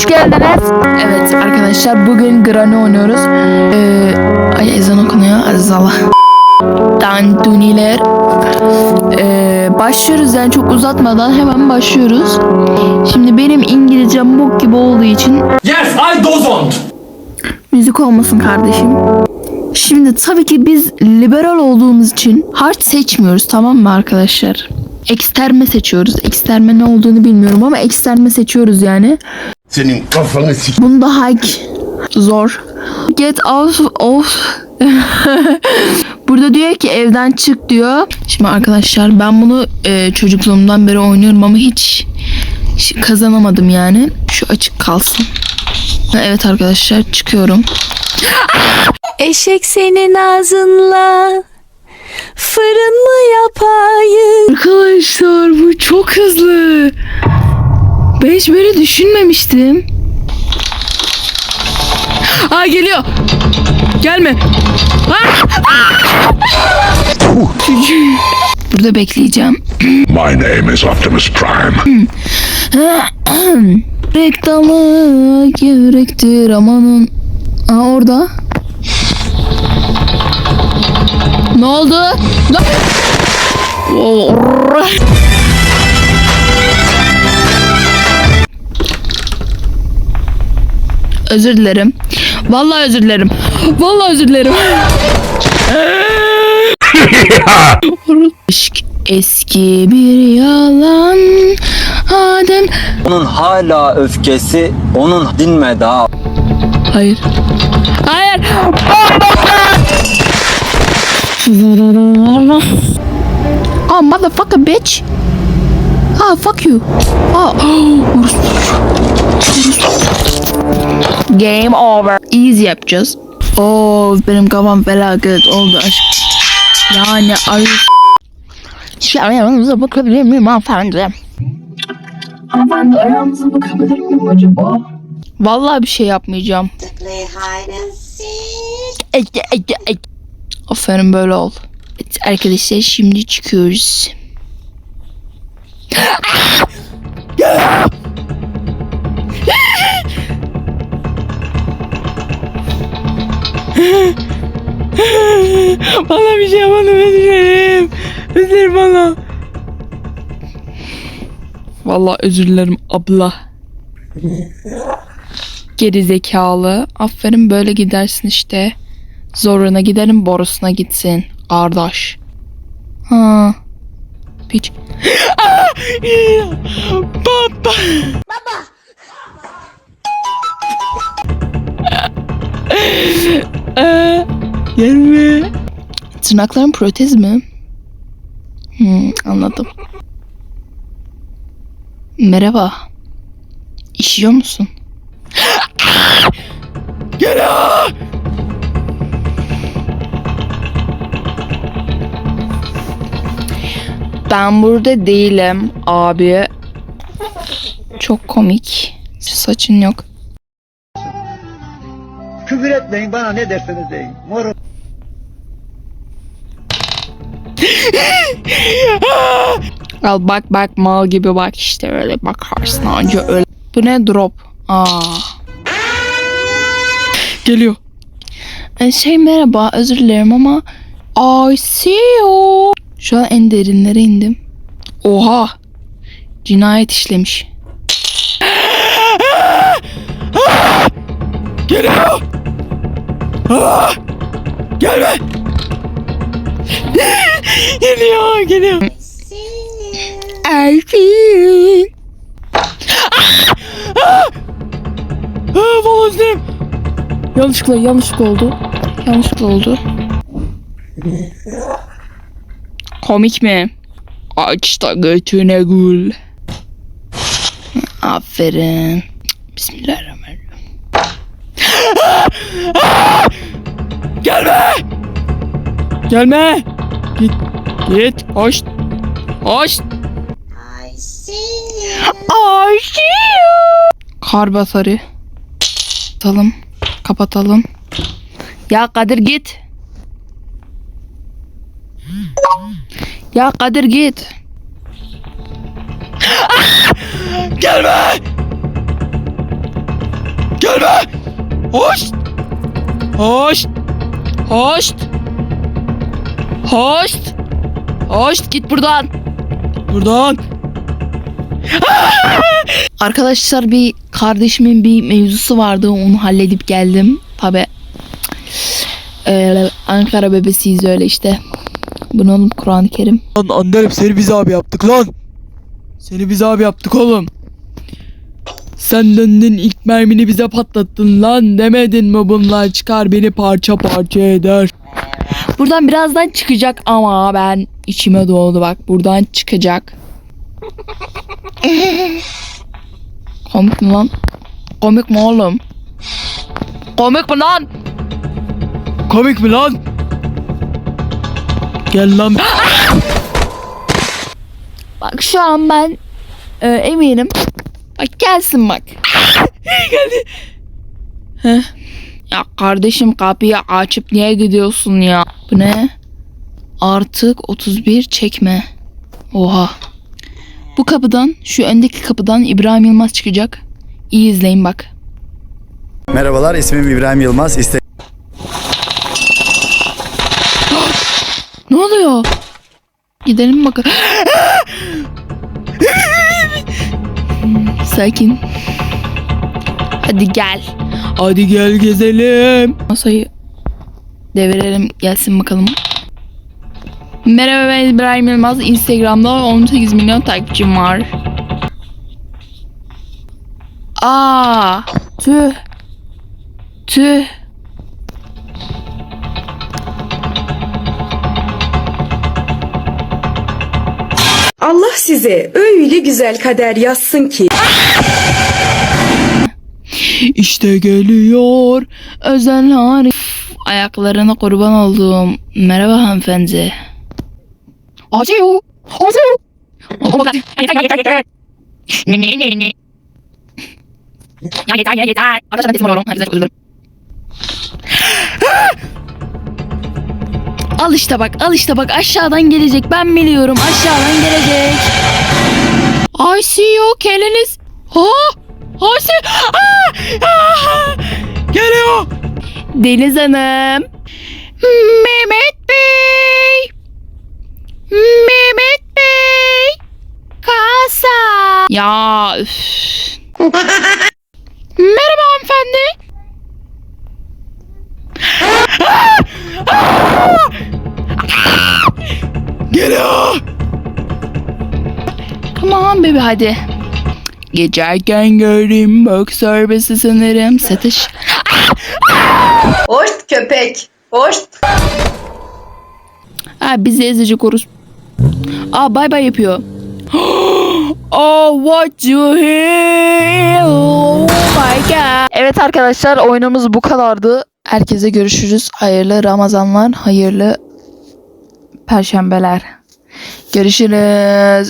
hoş geldiniz. Evet arkadaşlar bugün Granny oynuyoruz. Ee, ay ezan okunuyor Aziz Allah. Tantuniler. Ee, başlıyoruz yani çok uzatmadan hemen başlıyoruz. Şimdi benim İngilizcem bok gibi olduğu için Yes, I don't. müzik olmasın kardeşim. Şimdi tabii ki biz liberal olduğumuz için hard seçmiyoruz tamam mı arkadaşlar? Eksterme seçiyoruz. Eksterme ne olduğunu bilmiyorum ama eksterme seçiyoruz yani. Senin kafanı sik... Bunda hike zor. Get off of. Burada diyor ki evden çık diyor. Şimdi arkadaşlar ben bunu e, çocukluğumdan beri oynuyorum ama hiç, hiç kazanamadım yani. Şu açık kalsın. Evet arkadaşlar çıkıyorum. Eşek senin ağzınla fırın mı yapayım? Arkadaşlar bu çok hızlı. Ben hiç böyle düşünmemiştim. Aa geliyor. Gelme. Aa! Aa! Burada bekleyeceğim. My name is Optimus Prime. Reklamı gerektir amanın. Aa orada. Ne oldu? Ne? Özür dilerim. Vallahi özür dilerim. Vallahi özür dilerim. Aşk eski bir yalan. Adem. Onun hala öfkesi onun dinmedi ha. Hayır. Hayır. oh motherfucker bitch. Ah fuck you. Ah. Game over. Easy yapacağız. Oh benim kafam felaket oldu aşk. Yani ay. Şu ayağınıza bakabilir miyim hanımefendi? Hanımefendi ayağınıza bakabilir miyim acaba? Vallahi bir şey yapmayacağım. Aferin böyle ol. Evet, arkadaşlar şimdi çıkıyoruz. Bana bir şey yapmadım özür dilerim. Özür dilerim bana. Vallahi özür dilerim abla. Geri zekalı. Aferin böyle gidersin işte. Zoruna giderim borusuna gitsin. Kardeş. Ha. Piç. Baba. Baba. Gelme. Tırnakların protez mi? Hmm, anladım. Merhaba. İşiyor musun? Ben burada değilim abi. Çok komik. Saçın yok. Küfür etmeyin bana ne derseniz deyin. Morum. Al bak bak mal gibi bak işte öyle bakarsın anca öyle. Bu ne drop? Aa. Geliyor. E, şey merhaba özür dilerim ama I see you. Şu an en derinlere indim. Oha. Cinayet işlemiş. Geliyor. Gelme. geliyor, geliyor. Elfin. Ah, vallahi izledim. Yanlışlıkla, yanlışlıkla oldu. Yanlışlıkla oldu. Komik mi? Aç da götüne gül. Aferin. Bismillahirrahmanirrahim. Gelme! Gelme! Git, git, hoş. Hoş. I see you. Ay Kar basarı. Kapatalım. Kapatalım. Ya Kadir git. Ya Kadir git. Gelme. Gelme. Hoş. Hoş. Hoş. Hoş. Hoş git buradan. Buradan. Arkadaşlar bir kardeşimin bir mevzusu vardı onu halledip geldim. Tabi Ankara bebesiyiz öyle işte. Bunun Kur'an-ı Kerim. Lan Anderep seni biz abi yaptık lan. Seni biz abi yaptık oğlum. Sen döndün ilk mermini bize patlattın lan demedin mi bunlar çıkar beni parça parça eder. Buradan birazdan çıkacak ama ben içime doğdu bak buradan çıkacak. Komik mi lan? Komik mi oğlum? Komik mi lan? Komik mi lan? Gel lan. Bak şu an ben e, eminim. Bak gelsin bak. Geldi. Heh. Ya kardeşim kapıyı açıp niye gidiyorsun ya? Bu ne? Artık 31 çekme. Oha. Bu kapıdan şu öndeki kapıdan İbrahim Yılmaz çıkacak. İyi izleyin bak. Merhabalar ismim İbrahim Yılmaz. İste oluyor? Gidelim bakalım. Sakin. Hadi gel. Hadi gel gezelim. Masayı devirelim gelsin bakalım. Merhaba ben İbrahim Yılmaz. Instagram'da 18 milyon takipçim var. Aa, tüh. Tüh. Allah size öyle güzel kader yazsın ki. İşte geliyor özel harif. Ayaklarına kurban olduğum. Merhaba hanımefendi. Acıyor. Acıyor. Ya yeter ya yeter. Arkadaşlar ben teslim oluyorum. Herkese çok özür dilerim. Al işte bak al işte bak aşağıdan gelecek ben biliyorum aşağıdan gelecek. I see you keliniz. Ha? I see. Ah! Ah! Geliyor. Deniz Hanım. Mehmet Bey. Mehmet Bey. Kasa. Ya üf. Merhaba hanımefendi. Geliyor. Come on baby hadi. Geçerken gördüm bak serbest sanırım satış. Hoş köpek. Hoş. Ha bizi ezecek oruz. Aa bay bay yapıyor. oh what you hear? Oh my god. Evet arkadaşlar oyunumuz bu kadardı. Herkese görüşürüz. Hayırlı Ramazanlar, hayırlı perşembeler. Görüşürüz.